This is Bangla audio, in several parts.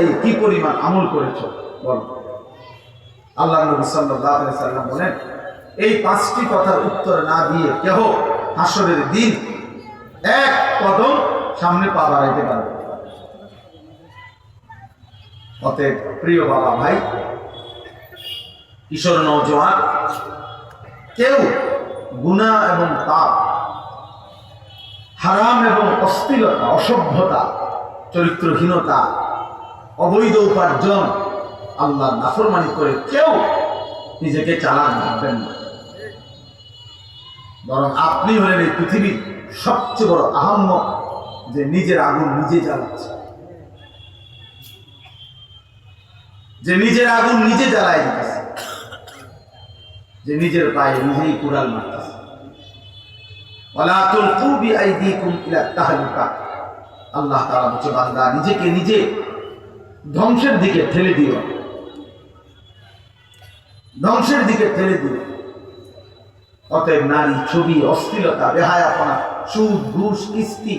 এই কি পরিমাণ আমল করেছ বল আল্লাহ নবী সাল্লাম বলেন, এই পাঁচটি কথার উত্তর না দিয়ে কেহ হাসরের দিন এক কদম সামনে পা বাড়াইতে পারবে। অতএব প্রিয় বাবা ভাই, কিশোর নৌজওয়ান কেউ গুনাহ এবং পাপ, হারাম এবং অস্থিরতা অসভ্যতা, চরিত্রহীনতা অবৈধ উপার্জন আল্লাহ নাফরমানি করে কেউ নিজেকে চালান ভাববেন না। বরং আপনি হলেন এই পৃথিবীর সবচেয়ে বড় আহম্মক যে নিজের আগুন নিজে জ্বালাচ্ছে। যে নিজের আগুন নিজে জ্বালায় দিতেছে। যে নিজের পায়ে নিজেই কুড়াল মারতেছে। আল্লাহ তাআলা বলছে, বান্দা নিজেকে নিজে ধ্বংসের দিকে ঠেলে দিও। ধ্বংসের দিকে ঠেলে দিও। অতএব নারী, ছবি, অশ্লীলতা, বেহায়াপনা, সুদ, ঘুষ, কিস্তি,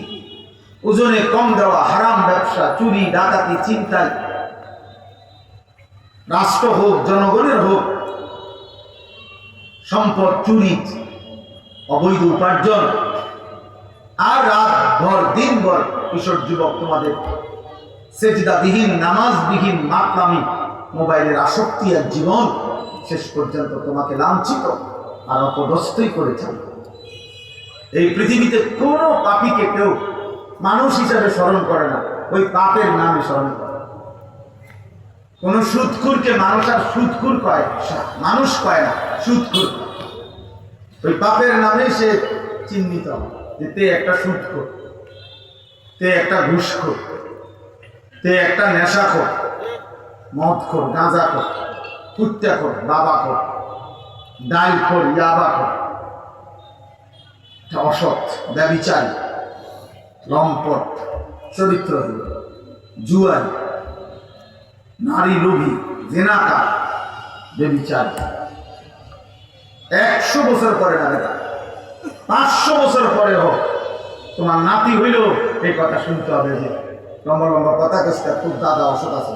ওজনে কম দেওয়া, হারাম ব্যবসা, চুরি, ডাকাতি চিন্তায় রাষ্ট্র হোক, জনগণের হোক, সম্পদ, চুরি, অবৈধ উপার্জন, আর রাত ভর দিন ভর কিশোর যুবক তোমাদের সেজদাবিহীন, নামাজবিহীন মাকলামি মোবাইলের আসক্তি আর জীবন শেষ পর্যন্ত তোমাকে লাঞ্ছিত আর অপদস্থই করে ছাড়বে। এই পৃথিবীতে কোনো পাপীকে কেউ মানুষ হিসাবে স্মরণ করে না, ওই পাপের নামে স্মরণ করে। কোন সুদখুরকে মানুষ আর সুদখুর কয় মানুষ কয় না সুদখুর ওই পাপের নামে সে চিহ্নিত যে তে একটা সুদখোর তে একটা ঘুষখোর। তে একটা নেশাখোর মদখোর গাঁজাখোর কুত্তাখোর বাবাখোর ডাইলখোর ইয়াবাখোর একটা অসৎ, ব্যবিচারী, লম্পট, চরিত্রহীন, জুয়ারি, নারী লোভী, জেনাকার, ব্যবিচারী। একশো বছর পরে না দেখা পাঁচশো বছর পরে হোক, তোমার নাতি হইলেও এই কথা শুনতে হবে যে লম্বা লম্বা কথা কেসটা তোর দাদা, অসৎ আছে।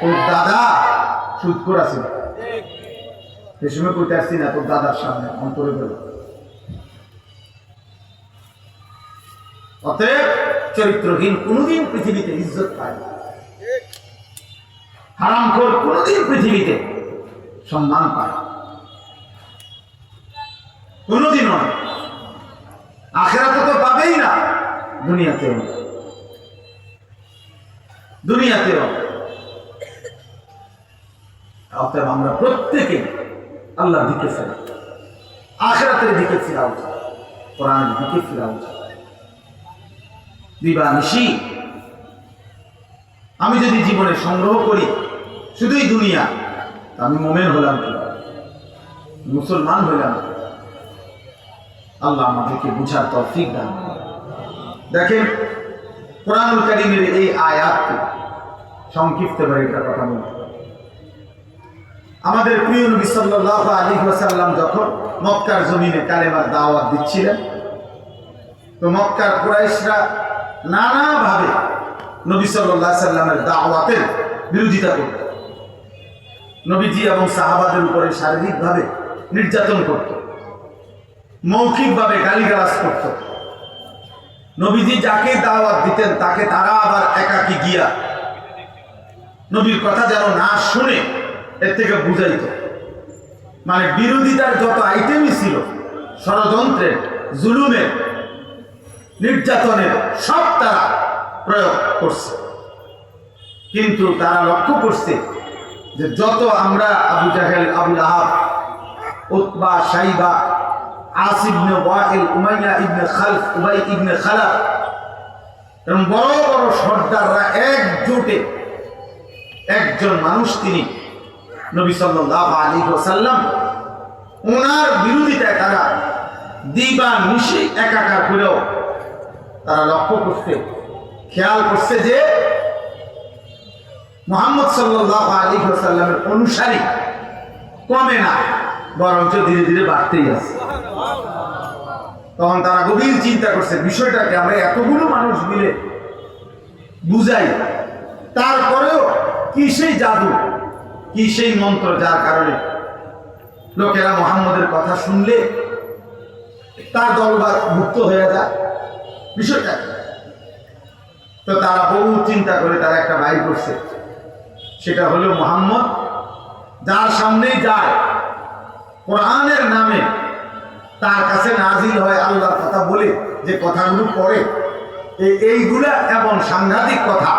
তোর দাদা সুদ করে আছে। সে সময় কইতে আসছি না, তোর দাদার সামনে, অন্তরে বেরো অতএব চরিত্রহীন কোনোদিন পৃথিবীতে ইজ্জত পায় না। হারামখোর কোনোদিন পৃথিবীতে সম্মান পায়। কোনোদিন নয় আখেরাতে তো পাবেই না। দুনিয়াতেও। দুনিয়াতেও। অতএব আমরা প্রত্যেকে আল্লাহর দিকে ফেরা আখেরাতের দিকে ফেরা উচিত কোরআনের দিকে ফেরা উচিত দিবানিশি আমি যদি জীবনে সংগ্রহ করি, শুধুই দুনিয়া আমি মোমেন হলাম কি মুসলমান হইলাম আল্লাহ আমাদেরকে বুঝার তৌফিক দান করুন। দেখেন, কোরআনুল কারিমের এই আয়াতকে সংক্ষিপ্ত করে একটা কথা বলতে আমাদের প্রিয় নবী সাল্লাল্লাহু আলাইহি ওয়াসাল্লাম যখন মক্কার জমিনে কালেমার দাওয়াত দিচ্ছিলেন, তো মক্কার কুরাইশরা নানাভাবে নবী আলাইহি সাল্লামের দাওয়াতের বিরোধিতা করত। নবীজি এবং সাহাবাদের উপরে শারীরিকভাবে নির্যাতন করত, মৌখিকভাবে গালিগালাজ করত। নবীজি যাকে দাওয়াত দিতেন, তাকে তারা আবার একাকি গিয়া নবীর কথা যেন না শুনে এর থেকে বুঝাইত। মানে বিরোধিতার যত আইটেমই ছিল, ষড়যন্ত্রের, জুলুমের, নির্যাতনের, সব তারা প্রয়োগ করছে। কিন্তু তারা লক্ষ্য করছে যে যত আমরা আবু জাহেল, আবুল আহাব, উতবা, সাইবা ওয়াইল, উমাইয়া ইবনে খালফ, উবাই ইবনে খালাফ এবং বড় বড় সর্দাররা একজোটে একজন মানুষ তিনি নবী সাল্লাল্লাহু আলাইহি ওয়াসাল্লাম। ওনার বিরোধিতায় তারা দিবা নিশি একাকার করেও তারা লক্ষ্য করছে, খেয়াল করছে যে মোহাম্মদ সাল্লাল্লাহু আলাইহি ওয়াসাল্লামের অনুসারী কমে না, বরঞ্চ ধীরে ধীরে বাড়তেই আছে। তখন তারা গভীর চিন্তা করছে, বিষয়টাকে আমরা এতগুলো মানুষ মিলে বুঝাই। তারপরেও কি সেই জাদু, কি সেই মন্ত্র যার কারণে লোকেরা মোহাম্মদের কথা শুনলে তার দলবার মুক্ত হয়ে যায়? বিষয়টা তো তারা বহু চিন্তা করে তারা একটা বাইর করছে। সেটা হলো মোহাম্মদ, যার সামনেই যায়, কোরআনের নামে তার কাছে নাজিল হয় আল্লাহর কথা বলে যে কথাগুলো পড়ে। এইগুলা এমন সাংঘাতিক কথা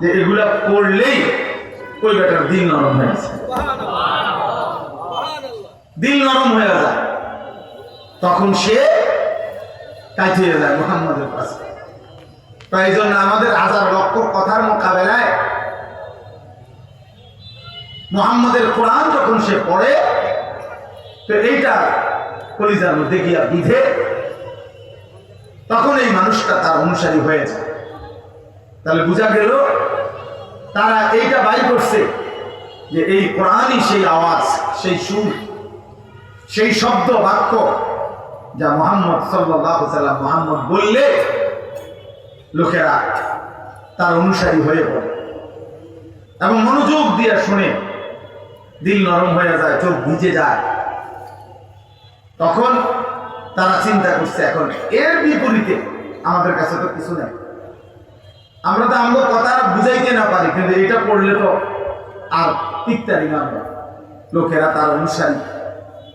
যে এগুলা পড়লেই ওই বেটার দিল নরম হয়ে যায়। দিল নরম হয়ে যায়। তখন সে কাটিয়ে যায় মোহাম্মদের কাছে। তাই জন্য আমাদের হাজার লক্ষ কথার মোকাবেলায় মোহাম্মদের কোরআন যখন সে পড়ে, তো এইটা কলিজার মধ্যে গিয়া বিধে তখন এই মানুষটা তার অনুসারী হয়ে যায়। তাহলে বোঝা গেল, তারা এইটা বাই করছে যে এই কোরআনই সেই আওয়াজ, সেই সুর, সেই শব্দ বাক্য যা মোহাম্মদ সাল্লাম মোহাম্মদ বললে লোকেরা তার অনুসারী হয়ে পড়ে। এবং মনোযোগ দিয়ে শুনে দিল নরম হয়ে যায়, চোখ ভিজে যায়। তখন তারা চিন্তা করছে এখন, এর বিপরীতে আমাদের কাছে তো কিছু নেই। আমরা তো আমরা কথা বুঝাইতে না পারি, কিন্তু এটা পড়লে তো আর টিকতারি না। আমরা লোকেরা তার অনুসারী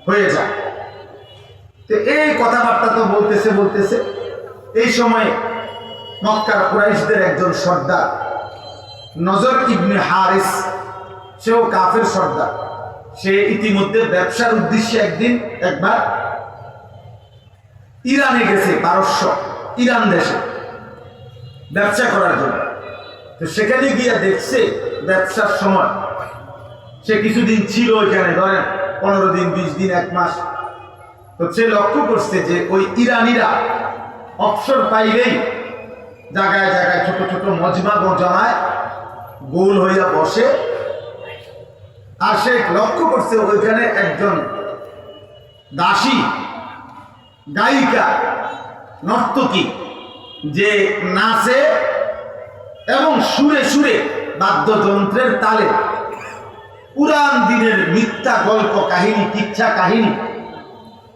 হয়ে যায়। তো এই কথাবার্তা তো বলতেছে বলতেছে। এই সময়ে মক্কার কুরাইশদের একজন সর্দার, নজর ইবনে হারিস, সেও কাফের সর্দার। সে ইতিমধ্যে ব্যবসার উদ্দেশ্যে একদিন একবার ইরানে গেছে, পারস্য, ইরান দেশে ব্যবসা করার জন্য। তো সেখানে গিয়ে দেখছে ব্যবসার সময়। সে কিছুদিন ছিল ওইখানে, ধরেন পনেরো দিন, বিশ দিন, এক মাস। তো সে লক্ষ্য করছে যে ওই ইরানিরা অবসর পাইলেই জায়গায় জায়গায় ছোট ছোট মজমা জমায় গোল হইয়া বসে আর সে লক্ষ্য করছে ওইখানে একজন দাসী গায়িকা নর্তকী, যে নাচে এবং সুরে সুরে বাদ্যযন্ত্রের তালে পুরান দিনের মিথ্যা গল্প, কাহিনী, কিচ্ছা কাহিনী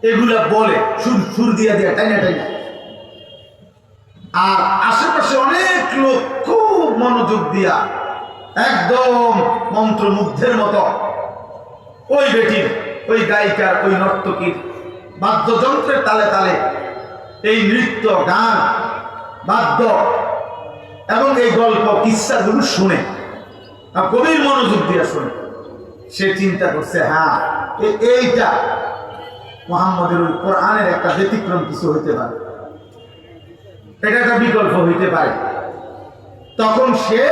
এগুলা বলে, সুর সুর দিয়া দিয়া, টাইনা টাইনা। আর আশেপাশে অনেক লোক খুব মনোযোগ দিয়া একদম মন্ত্রমুগ্ধের মতো। ওই বেটির, ওই গায়িকার, ওই নর্তকীর বাদ্যযন্ত্রের তালে তালে এই নৃত্য, গান, বাদ্য এবং এই গল্প, কিস্সাগুলো শুনে আর গভীর মনোযোগ দিয়ে শুনে সে চিন্তা করছে হ্যাঁ এইটা মোহাম্মদের ওই কোরআনের একটা ব্যতিক্রম কিছু হইতে পারে। এটা একটা বিকল্প হইতে পারে। তখন সে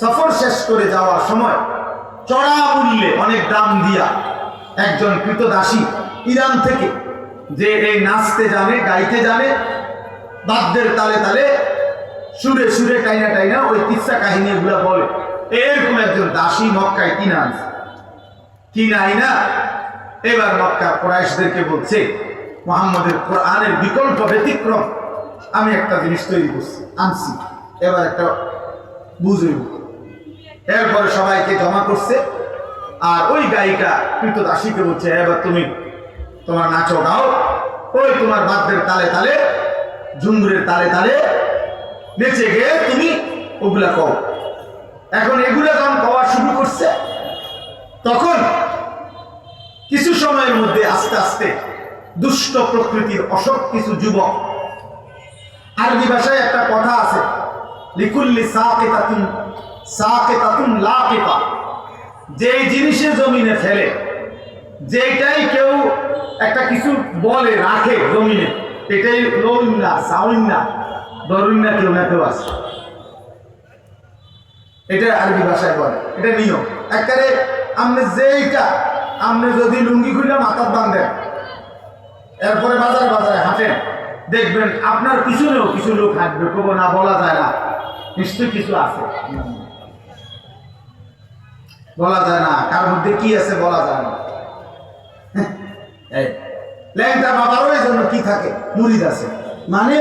সফর শেষ করে যাওয়ার সময় চড়া মূল্যে অনেক দাম দিয়া একজন কৃতদাসী ইরান থেকে যে এই নাচতে জানে, গাইতে জানে, বাদ্যের তালে তালে সুরে সুরে টাইনা টাইনা ওই কিচ্ছা কাহিনী এগুলো বলে। এরকম একজন দাসী মক্কায় কিনা আনছে কিনাই না? এবার মক্কা কোরাইশদেরকে বলছে, মোহাম্মদের কোরআনের বিকল্প ব্যতিক্রম, আমি একটা জিনিস তৈরি করছি, আনছি। এবার একটা বুঝে এরপরে সবাইকে জমা করছে। আর ওই গায়িকা কৃত দাসীকে বলছে এবার তুমি তোমার নাচো গাও। ওই তোমার বাদ্যের তালে তালে, ঝুমুরের তালে তালে নেচে গিয়ে তুমি ওগুলা কও। এখন এগুলা যখন কওয়া শুরু করছে, তখন কিছু সময়ের মধ্যে আস্তে আস্তে দুষ্ট প্রকৃতির অসৎ কিছু যুবক আরবি ভাষায় একটা কথা আছে, লিকুল্লি সাকিতাতুন যে জিনিসে জমিনে ফেলে যেটাই কেউ একটা কিছু বলে, রাখে জমিনে, এটাই লইন না সাউইন না, ধরুন না কেউ কেউ আছে। এটা আরবি ভাষায় বলে, এটা নিয়ম। একেবারে আপনি যেইটা, আপনি যদি লুঙ্গি খুলে মাথার বাঁধেন এরপরে বাজারে বাজারে হাঁটেন, দেখবেন আপনার পিছনেও কিছু লোক হাঁটবে কবো না বলা যায় না, নিশ্চয়ই কিছু আছে। বলা যায় না। কার মধ্যে কি আছে বলা যায় না। ল্যাংটা বাবারও এই জন্য কি থাকে? মুরিদ আছে। মানে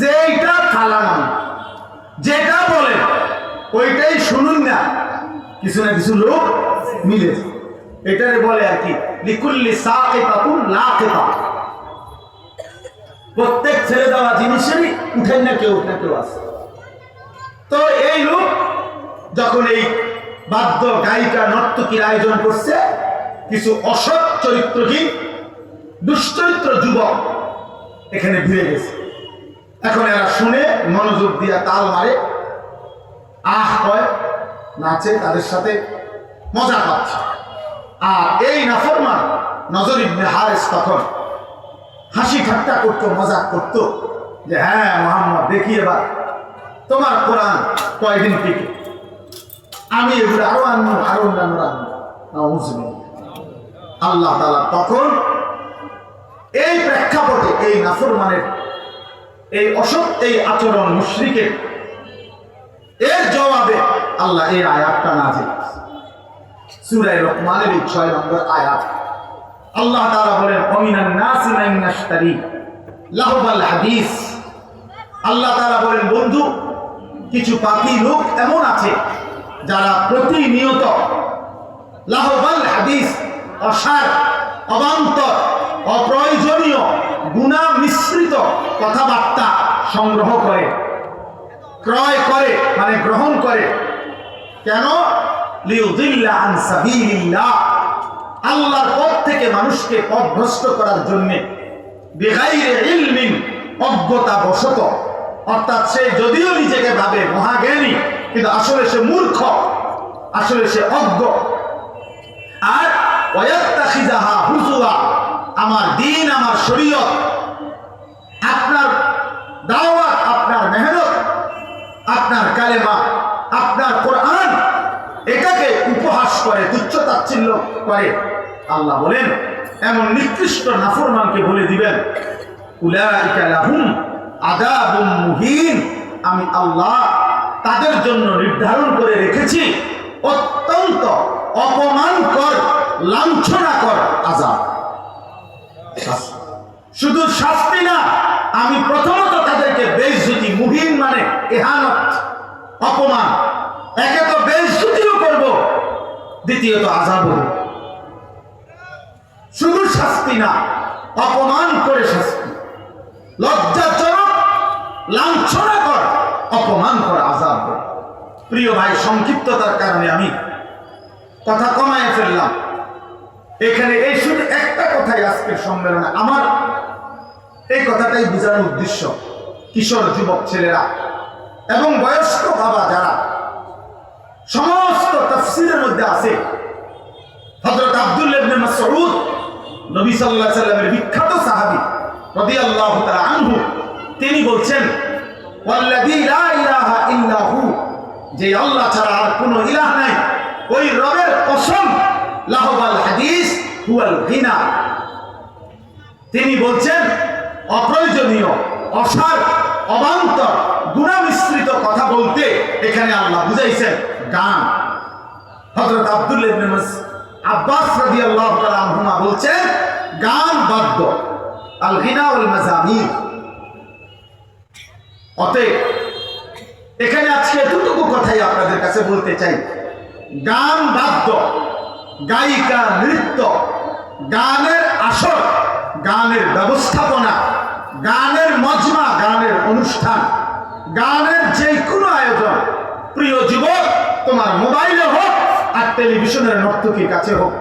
যেইটা খালা নাম, যেটা বলেন ওইটাই শুনুন না। কিছু না কিছু লোক মিলে। এটারে বলে আর কি, লিকুল্লি সাকিতাতুন লাকিতা প্রত্যেক ছেড়ে দেওয়া জিনিসেরই উঠেন না কেউ না কেউ আছে। তো এই লোক যখন এই বাদ্য গায়িকা নর্তকীর আয়োজন করছে কিছু অসৎ চরিত্রহীন, দুশ্চরিত্র যুবক এখানে ভিড়ে গেছে। এখন এরা শুনে মনোযোগ দিয়ে তাল মারে, আহ কয়, নাচে তাদের সাথে মজা পাচ্ছে। আর এই নাফরমান নজর ইবনে হারেস তখন হাসি ঠাট্টা করতো মজা করতো যে হ্যাঁ মোহাম্মদ, দেখি এবার। তোমার কোরআন কয়দিন টিকে? আমি এগুলো আরও আনব, আরও অন্যান্য আনব। আল্লাহ তালা তখন এই প্রেক্ষাপটে, এই নাফরমানের, এই অসৎ, এই আচরণ মুশরিকের এর জবাবে আল্লাহ এই আয়াতটা নাজিল সুরাই রহমানের এই ছয় নম্বর আয়াত। আল্লাহ তাআলা বলেন, অমিনান নাসি ইয়াশতারি লাহবাল হাদিস। আল্লাহ তাআলা বলেন, বন্ধু, কিছু পাখি লোক এমন আছে যারা প্রতিনিয়ত লাহবাল হাদিস, অসার, অবান্তর, অপ্রয়োজনীয় গুণা মিশ্রিত কথাবার্তা সংগ্রহ করে, ক্রয় করে মানে গ্রহণ করে। কেন? আল্লাহর পথ থেকে মানুষকে পথভ্রষ্ট করার জন্য অজ্ঞতা বশত অর্থাৎ সে যদিও নিজেকে ভাবে মহাজ্ঞানী কিন্তু আসলে সে মূর্খ, আসলে সে অজ্ঞ। আর আমার দিন, আমার শরীয়ত, আপনার দাওয়াত, আপনার মেহনত, আপনার কালেমা, আপনার কোরআন, এটাকে উপহাস করে, তুচ্ছ তাচ্ছিল্য করে। আল্লাহ বলেন, এমন নিকৃষ্ট নাফরমানকে বলে দিবেন, উলাইকা আযাবুম মুহিন, আমি আল্লাহ তাদের জন্য নির্ধারণ করে রেখেছি, অত্যন্ত অপমানকর, লাঞ্ছনাকর শাস্তি। শুধু শাস্তি না, আমি প্রথমত তাদেরকে বেইজ্জতি মুহিন মানে এহানত, অপমান। একে তো বেইজ্জতিও করব, দ্বিতীয়ত আজাব শুধু শাস্তি না, অপমান করে শাস্তি। লজ্জাজনক লাঞ্ছনা কর অপমান কর কর। প্রিয় ভাই, সংক্ষিপ্ততার কারণে আমি কথা কমায় ফেললাম। এখানে এই শুধু একটা কথাই আজকের সম্মেলনে। আমার এই কথাটাই বোঝানোর উদ্দেশ্য কিশোর যুবক ছেলেরা এবং বয়স্ক বাবা যারা। সমস্ত তফসিলের মধ্যে আছে। হযরত আব্দুল মাসউদ, নবী আলাইহি সাল্লামের বিখ্যাত সাহাবী, রাদিয়াল্লাহু তাআলা আনহু, তিনি বলছেন যে আল্লাহ আর নাই। ওই রবের তিনি বলছেন, অপ্রয়োজনীয়, অসার, অবান্তর, গুণামিশ্রিত কথা বলতে এখানে আল্লাহ বুঝাইছেন গান। হজরত আব্দুল আব্বাস তাআলা আনহুমা বলছেন, গান বাদ্য, আল গিনা ওয়াল মাজামির অতএব, এখানে আজকে এতটুকু কথাই আপনাদের কাছে বলতে চাই। গান বাদ্য, গায়িকা, নৃত্য, গানের আসর, গানের ব্যবস্থাপনা, গানের মজমা, গানের অনুষ্ঠান, গানের যে কোনো আয়োজন, প্রিয় যুবক, তোমার মোবাইলে হোক আর টেলিভিশনের নর্তকীর কাছে হোক,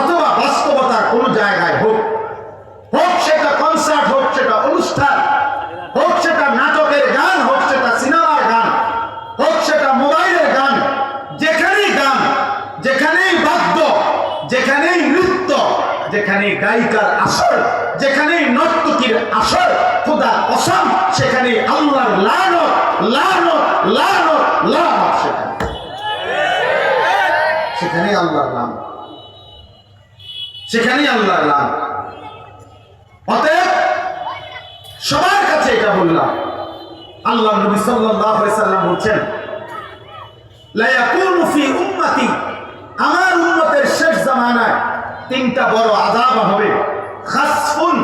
অথবা বাস্তবতার কোনো জায়গায় হোক হোক সেটা কনসার্ট হোক সেটা অনুষ্ঠান হোক সেটা নাটকের গান হোক সেটা সিনেমার গান হোক সেটা মোবাইলের গান যেখানেই গান যেখানেই বাদ্য যেখানেই নৃত্য যেখানে গায়িকার আসর যেখানে নর্তকীর আসর খোদা অসম সেখানে আল্লাহর লানত লানত লানত সেখানে। সেখানেই আল্লাহর লানত। সেখানেই আল্লাহর লানত। অতএব সবার কাছে এটা বললাম। আল্লাহ নবী সাল্লাল্লাহু সাল্লাম বলছেন, লা ইয়াকুনু ফি আমার উম্মতের শেষ জামানায় তিনটা বড় আযাব হবে। খাসফুন,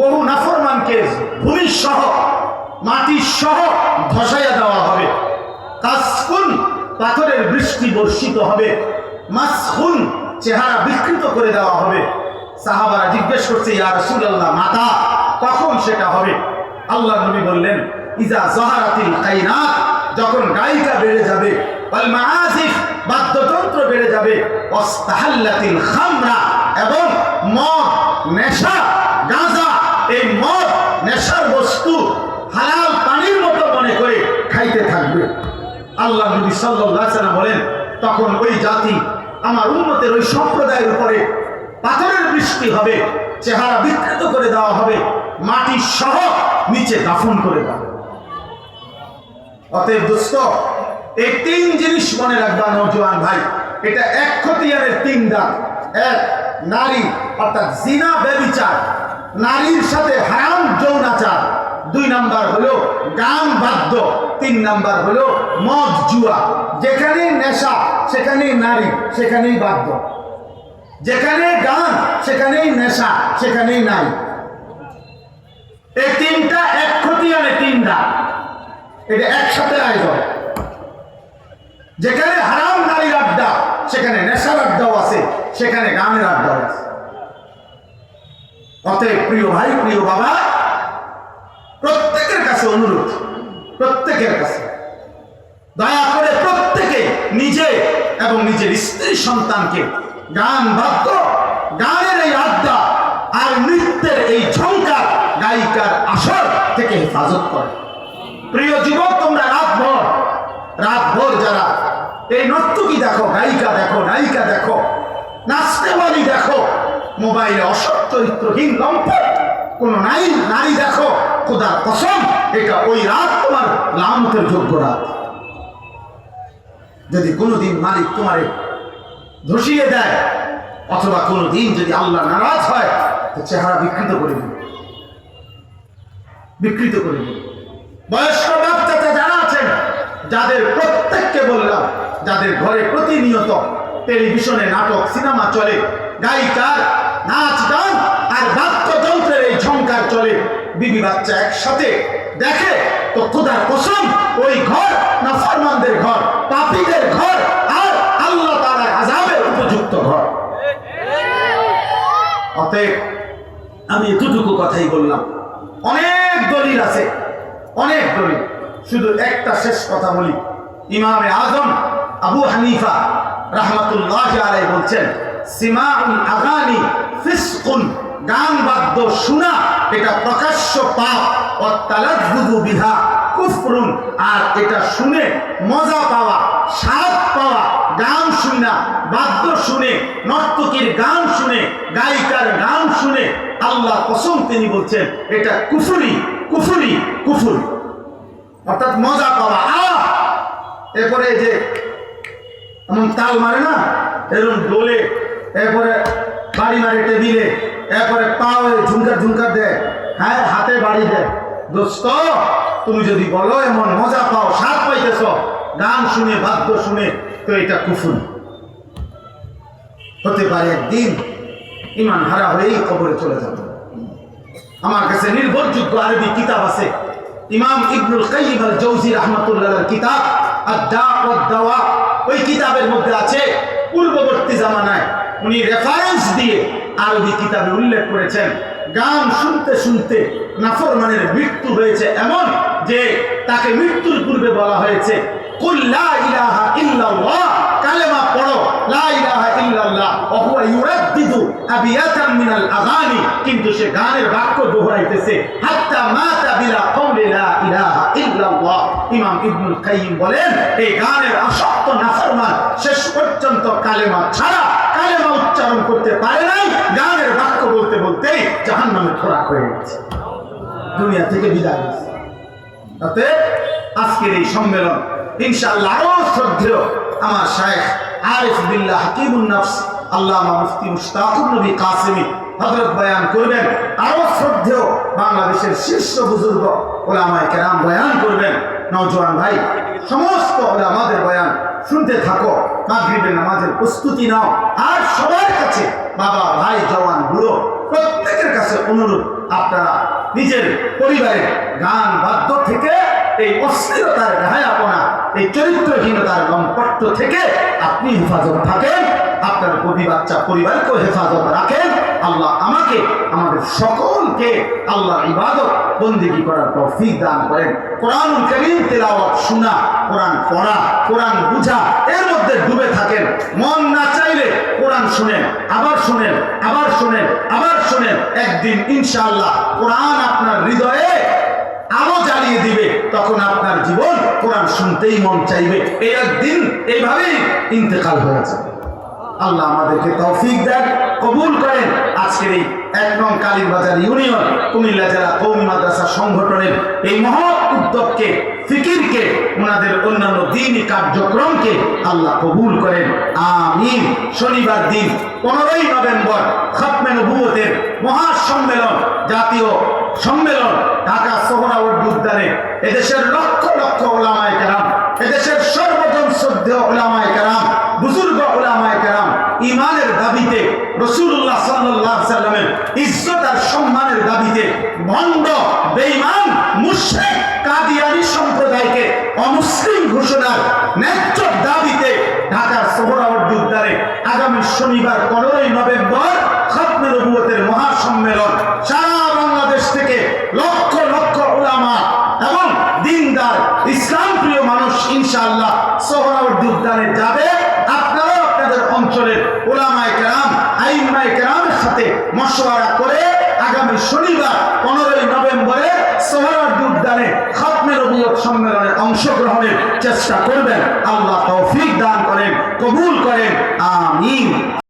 বহু নাফরমানকে ভূমি সহ মাটি সহ ধসাইয়া দেওয়া হবে। কাসকুন পাথরের বৃষ্টি বর্ষিত হবে। মাসহুন চেহারা বিকৃত করে দেওয়া হবে। সাহাবারা জিজ্ঞেস করছে, ইয়া রাসূলুল্লাহ, মাতা, কখন সেটা হবে? আল্লাহ নবী বললেন, ইজা জাহারাতিল কাইনাত যখন গায়িকা বেড়ে যাবে, ওয়াল মাআজিফ বাদ্যযন্ত্র বেড়ে যাবে। খামরা এবং মদ, নেশা, গাঁজা, এই মদ, নেশার বস্তু হালাল পানির মতো মনে করে খাইতে থাকবে। আল্লাহ নবী সাল্লাম বলেন, তখন ওই জাতি আমার উন্নতের ওই সম্প্রদায়ের উপরে পাথরের বৃষ্টি হবে, চেহারা বিকৃত করে দেওয়া হবে, মাটি সহ নিচে দাফন করে দেওয়া অতএব দোস্ত এই তিন জিনিস মনে রাখবা নৌজওয়ান ভাই। এটা এক খতিয়ানের তিন দাগ। এক, নারী, অর্থাৎ জিনা ব্যবিচার। নারীর সাথে হারাম যৌনাচার। দুই নাম্বার হলো গান বাদ্য। তিন নাম্বার হলো মদ, জুয়া। যেখানেই নেশা, সেখানেই নারী, সেখানেই বাদ্য। যেখানে গান, সেখানেই নেশা, সেখানেই নারী। এই তিনটা এক খতিয়ানে তিন দাগ। এটা একসাথে আয়োজন। যেখানে হারাম নারীর আড্ডা, সেখানে নেশার আড্ডাও আছে, সেখানে গানের আড্ডাও আছে। অতএব প্রিয় ভাই, প্রিয় বাবা, প্রত্যেকের কাছে অনুরোধ, প্রত্যেকের কাছে। দয়া করে প্রত্যেকে নিজে এবং নিজের স্ত্রী সন্তানকে গান বাদ্য, গানের এই আড্ডা আর নৃত্যের এই ঝঙ্কার গায়িকার আসর থেকে হেফাজত করে। প্রিয় যুবক, তোমরা রাত ভর যারা, এই নর্তকী দেখো গায়িকা দেখো, নায়িকা দেখো নাচতেবালি দেখো, মোবাইলে অসৎ চরিত্রহীন লম্পট, কোন নাই, নারী দেখো, খোদার কসম, এটা ওই রাত তোমার লামতের যোগ্য রাত। যদি কোনোদিন মালিক তোমারে ধসিয়ে দেয়, অথবা কোনোদিন যদি আল্লাহ নারাজ হয়, তো চেহারা বিকৃত করে দিবে। বিকৃত করে দিবে। বয়স্ক যাদের প্রত্যেককে বললাম, যাদের ঘরে প্রতিনিয়ত টেলিভিশনে নাটক, সিনেমা চলে গায়িকার নাচ, গান আর বাদ্যযন্ত্রের এই ঝঙ্কার চলে, বিবি বাচ্চা একসাথে দেখে তো খোদার কসম, ওই ঘর নাফরমানদের ঘর, পাপীদের ঘর আর আল্লাহ তাআলার আযাবের উপযুক্ত ঘর। অতএব আমি এতটুকু কথাই বললাম। অনেক দলিল আছে, অনেক দলিল। শুধু একটা শেষ কথা বলি। ইমামে আজম আবু হানিফা রাহমাতুল্লাহ আলাই বলছেন সিমাউল আগানি ফিসকুন গান বাদ্য শোনা, এটা প্রকাশ্য পাপ কুফরুন, আর এটা শুনে মজা পাওয়া, স্বাদ পাওয়া, গান শুনা বাদ্য শুনে, নর্তকীর গান শুনে, গায়িকার গান শুনে আল্লাহ কসম তিনি বলছেন, এটা কুফুরি কুফুরি কুফুরি। অর্থাৎ মজা পাওয়া। আহ! এরপরে যে, এমন তাল মারে না? এরকম দোলে এরপরে বাড়ি মারে টেবিলে, এরপরে পাও ঝুমকার ঝুমকার দেয়। হ্যাঁ হাতে বাড়ি দেয়। দোস্ত, তুমি যদি বলো এমন মজা পাও, স্বাদ পাইতেছ, গান শুনে, বাদ্য শুনে, তো এটা কুফুরি। হতে পারে একদিন ইমান হারা হয়েই কবরে চলে যাবে আমার কাছে নির্ভরযোগ্য আরবি কিতাব আছে। ইমাম ইবনুল কাইয়িম আল জৌজি রাহমাতুল্লাহর কিতাব ওয়াদ দাওয়া ওই কিতাবের মধ্যে আছে, পূর্ববর্তী জামানায় উনি রেফারেন্স দিয়ে আরবি কিতাবে উল্লেখ করেছেন। গান শুনতে শুনতে নাফরমানের মৃত্যু হয়েছে এমন যে তাকে মৃত্যুর পূর্বে বলা হয়েছে। কুল লা ইলাহা ইল্লাল্লাহ, কালেমা পড়ো, লা ইলাহা গানের উচ্চারণ করতে পারে নাই, গানের বাক্য বলতে বলতেই জাহান্নামে খোরাক হয়ে গেছে। দুনিয়া থেকে বিদায় নিয়েছে তাতে আজকের এই সম্মেলন, ইনশাআল্লাহ আরও শ্রদ্ধেয়। আমার শায়েখ আরিফ বিল্লাহ হাকিমুন নফস, আল্লামা মুফতি মুশতাকুর নবী কাসেমি হযরত বয়ান করবেন। আরও শ্রদ্ধেয় বাংলাদেশের শীর্ষ বুজুর্গ ওলামায়ে কেরাম বয়ান করবেন। নওজোয়ান ভাই, সমস্ত ওলামাদের বয়ান শুনতে থাকো, মাগরিবের নামাজের প্রস্তুতি নাও। আর সবার কাছে বাবা, ভাই, জওয়ান, বুড়ো, প্রত্যেকের কাছে অনুরোধ, আপনারা নিজের পরিবারের গান বাদ্য থেকে এই অস্থিরতার গায়াপনা এই চরিত্রহীনতার লম্পট্য থেকে আপনি হেফাজত থাকেন, আপনার কবি বাচ্চা পরিবারকেও হেফাজত রাখেন। আল্লাহ আমাকে, আমাদের সকলকে আল্লাহ ইবাদত, বন্দিগি করার তৌফিক দান করেন। কোরআন করিম তেলাওয়াত শোনা, কোরআন পড়া, কোরআন বুঝা, এর মধ্যে ডুবে থাকেন। মন না চাইলে কোরআন শুনেন, আবার শুনেন আবার শুনেন আবার শুনেন। একদিন ইনশাআল্লাহ কোরআন আপনার হৃদয়ে আলো জ্বালিয়ে দিবে, তখন আপনার জীবন কোরআন শুনতেই মন চাইবে। এই একদিন এইভাবেই ইন্তেকাল হয়ে যাবে। আল্লাহ আমাদেরকে তৌফিক দেন, কবুল করেন। আজকের এই এক নং কালীবাজার ইউনিয়ন, কুমিল্লা জেলা কৌমি মাদ্রাসা সংগঠনের এই মহৎ উদ্যোগকে, ফিকিরকে, ওনাদের অন্যান্য দিনই কার্যক্রমকে আল্লাহ কবুল করেন। আমিন। শনিবার দিন, পনেরোই নভেম্বর, খতমে নবুয়তের মহাসম্মেলন, জাতীয় সম্মেলন ঢাকা সোহরাওয়ার্দী উদ্যানে। এদেশের লক্ষ লক্ষ ওলামায় কেরাম, এদেশের সর্বজন শ্রদ্ধেয় ওলামায় কেরাম বুজুর্গ ওলামায় কেরাম ইমানের দাবিতে রসুল্লাহ সাল্লাহ সাল্লামের ইজ্জত আর সম্মানের দাবিতে ভণ্ড, বেঈমান, মুশরিক, কাদিয়ানি সম্প্রদায়কে অমুসলিম ঘোষণার ন্যায্য দাবিতে ঢাকার সোহরাওয়ার্দী উদ্যানে আগামী শনিবার পনেরোই নভেম্বর খতমে নবুয়তের মহাসম্মেলন সারা বাংলাদেশ থেকে লক্ষ লক্ষ ওলামা এবং দিনদার ইসলাম প্রিয় মানুষ ইনশাআল্লাহ সোহরাওয়ার্দী উদ্যানে যাবে। আপনারাও আপনাদের অঞ্চলের ওলামায় কেরাম আইনমায় কেরামের সাথে মশওয়ারা করে আগামী শনিবার পনেরোই নভেম্বরে সোহরার উদ্যানে খাতমের অভিযোগ সম্মেলনে অংশগ্রহণের চেষ্টা করবেন। আল্লাহ